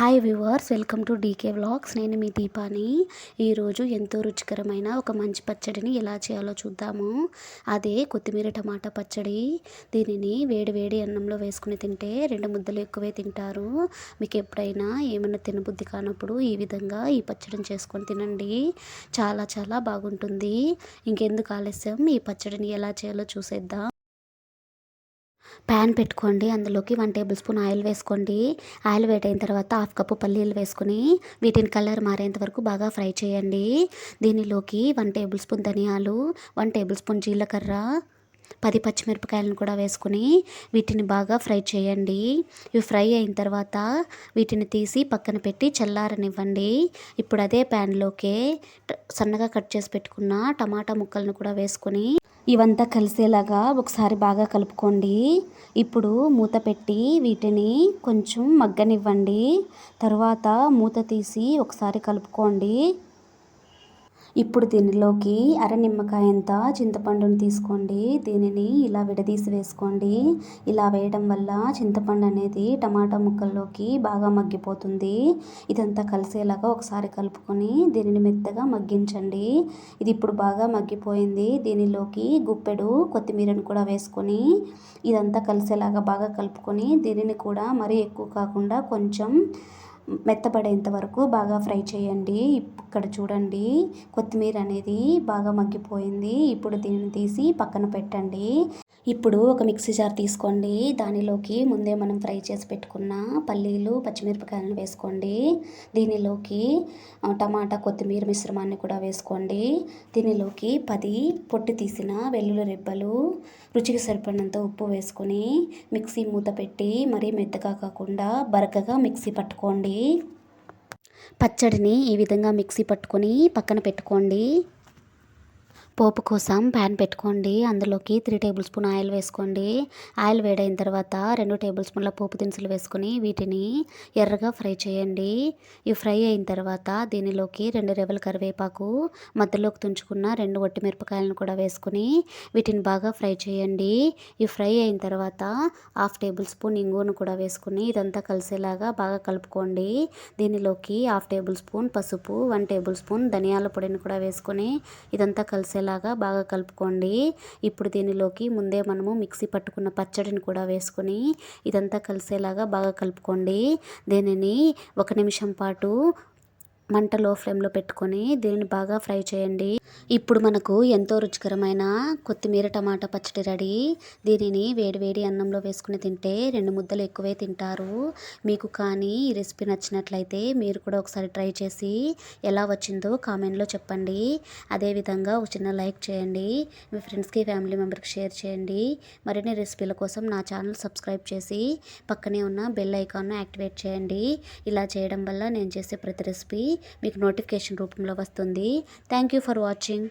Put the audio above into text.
Hi viewers welcome to DK vlogs నేను మీ దీపాని. ఈరోజు ఎంతో రుచికరమైన ఒక మంచి పచ్చడిని ఎలా చేయాలో చూద్దాము. అదే కొత్తిమీర టమాటా పచ్చడి. దీనిని వేడి వేడి అన్నంలో వేసుకుని తింటే రెండు ముద్దలు ఎక్కువే తింటారు. మీకు ఎప్పుడైనా ఏమైనా తినబుద్ధి కానప్పుడు ఈ విధంగా ఈ పచ్చడిని చేసుకొని తినండి. చాలా చాలా బాగుంటుంది. ఇంకెందుకు ఆలస్యం? ఈ పచ్చడిని ఎలా చేయాలో చూసేద్దాం. ప్యాన్ పెట్టుకోండి. అందులోకి వన్ టేబుల్ స్పూన్ ఆయిల్ వేసుకోండి. ఆయిల్ వేట్ అయిన తర్వాత హాఫ్ కప్పు పల్లీలు వేసుకొని వీటిని కలర్ మారేంత వరకు బాగా ఫ్రై చేయండి. దీనిలోకి వన్ టేబుల్ స్పూన్ ధనియాలు వన్ టేబుల్ స్పూన్ జీలకర్ర పది పచ్చిమిరపకాయలను కూడా వేసుకొని వీటిని బాగా ఫ్రై చేయండి. ఇవి ఫ్రై అయిన తర్వాత వీటిని తీసి పక్కన పెట్టి చల్లారనివ్వండి. ఇప్పుడు అదే ప్యాన్లోకే సన్నగా కట్ చేసి పెట్టుకున్న టమాటా ముక్కలను కూడా వేసుకొని ఇవంతా కలిసేలాగా ఒకసారి బాగా కలుపుకోండి. ఇప్పుడు మూత పెట్టి వీటిని కొంచెం మగ్గనివ్వండి. తర్వాత మూత తీసి ఒకసారి కలుపుకోండి. ఇప్పుడు దీనిలోకి అర నిమ్మకాయంత చింతపండును తీసుకోండి. దీనిని ఇలా విడదీసి వేసుకోండి. ఇలా వేయడం వల్ల చింతపండు అనేది టమాటా ముక్కల్లోకి బాగా మగ్గిపోతుంది. ఇదంతా కలిసేలాగా ఒకసారి కలుపుకొని దీనిని మెత్తగా మగ్గించండి. ఇది ఇప్పుడు బాగా మగ్గిపోయింది. దీనిలోకి గుప్పెడు కొత్తిమీరను కూడా వేసుకొని ఇదంతా కలిసేలాగా బాగా కలుపుకొని దీనిని కూడా మరీ ఎక్కువ కాకుండా కొంచెం మెత్తబడేంత వరకు బాగా ఫ్రై చేయండి. ఇక్కడ చూడండి కొత్తిమీర అనేది బాగా మగ్గిపోయింది. ఇప్పుడు దీన్ని తీసి పక్కన పెట్టండి. ఇప్పుడు ఒక మిక్సీ జార్ తీసుకోండి. దానిలోకి ముందే మనం ఫ్రై చేసి పెట్టుకున్న పల్లీలు పచ్చిమిరపకాయలను వేసుకోండి. దీనిలోకి టమాటా కొత్తిమీర మిశ్రమాన్ని కూడా వేసుకోండి. దీనిలోకి పది పొట్టు తీసిన వెల్లుల్లి రెబ్బలు రుచికి సరిపడినంత ఉప్పు వేసుకొని మిక్సీ మూత పెట్టి మరీ మెత్తగా కాకుండా బరకగా మిక్సీ పట్టుకోండి. పచ్చడిని ఈ విధంగా మిక్సీ పట్టుకొని పక్కన పెట్టుకోండి. పోపు కోసం ప్యాన్ పెట్టుకోండి. అందులోకి త్రీ టేబుల్ స్పూన్ ఆయిల్ వేసుకోండి. ఆయిల్ వేడైన తర్వాత రెండు టేబుల్ స్పూన్ల పోపు దినుసులు వేసుకొని వీటిని ఎర్రగా ఫ్రై చేయండి. ఇవి ఫ్రై అయిన తర్వాత దీనిలోకి రెండు రెవల కరివేపాకు మధ్యలోకి తుంచుకున్న రెండు వట్టి మిరపకాయలను కూడా వేసుకొని వీటిని బాగా ఫ్రై చేయండి. ఇవి ఫ్రై అయిన తర్వాత హాఫ్ టేబుల్ స్పూన్ ఇంగువను కూడా వేసుకుని ఇదంతా కలిసేలాగా బాగా కలుపుకోండి. దీనిలోకి హాఫ్ టేబుల్ స్పూన్ పసుపు వన్ టేబుల్ స్పూన్ ధనియాల పొడిని కూడా వేసుకొని ఇదంతా కలిసేలా లాగా బాగా కలుపుకోండి. ఇప్పుడు దీనిలోకి ముందే మనము మిక్సీ పట్టుకున్న పచ్చడిని కూడా వేసుకొని ఇదంతా కలిసేలాగా బాగా కలుపుకోండి. దీనిని ఒక నిమిషం పాటు మంట లో ఫ్లేమ్లో పెట్టుకొని దీనిని బాగా ఫ్రై చేయండి. ఇప్పుడు మనకు ఎంతో రుచికరమైన కొత్తిమీర టమాటా పచ్చడి రెడీ. దీనిని వేడివేడి అన్నంలో వేసుకుని తింటే రెండు ముద్దలు ఎక్కువే తింటారు. మీకు కానీ ఈ రెసిపీ నచ్చినట్లయితే మీరు కూడా ఒకసారి ట్రై చేసి ఎలా వచ్చిందో కామెంట్లో చెప్పండి. అదేవిధంగా ఒక చిన్న లైక్ చేయండి. మీ ఫ్రెండ్స్కి ఫ్యామిలీ మెంబర్కి షేర్ చేయండి. మరిన్ని రెసిపీల కోసం నా ఛానల్ సబ్స్క్రైబ్ చేసి పక్కనే ఉన్న బెల్ ఐకాన్ను యాక్టివేట్ చేయండి. ఇలా చేయడం వల్ల నేను చేసే ప్రతి రెసిపీ మీకు నోటిఫికేషన్ రూపంలో వస్తుంది. Thank you for watching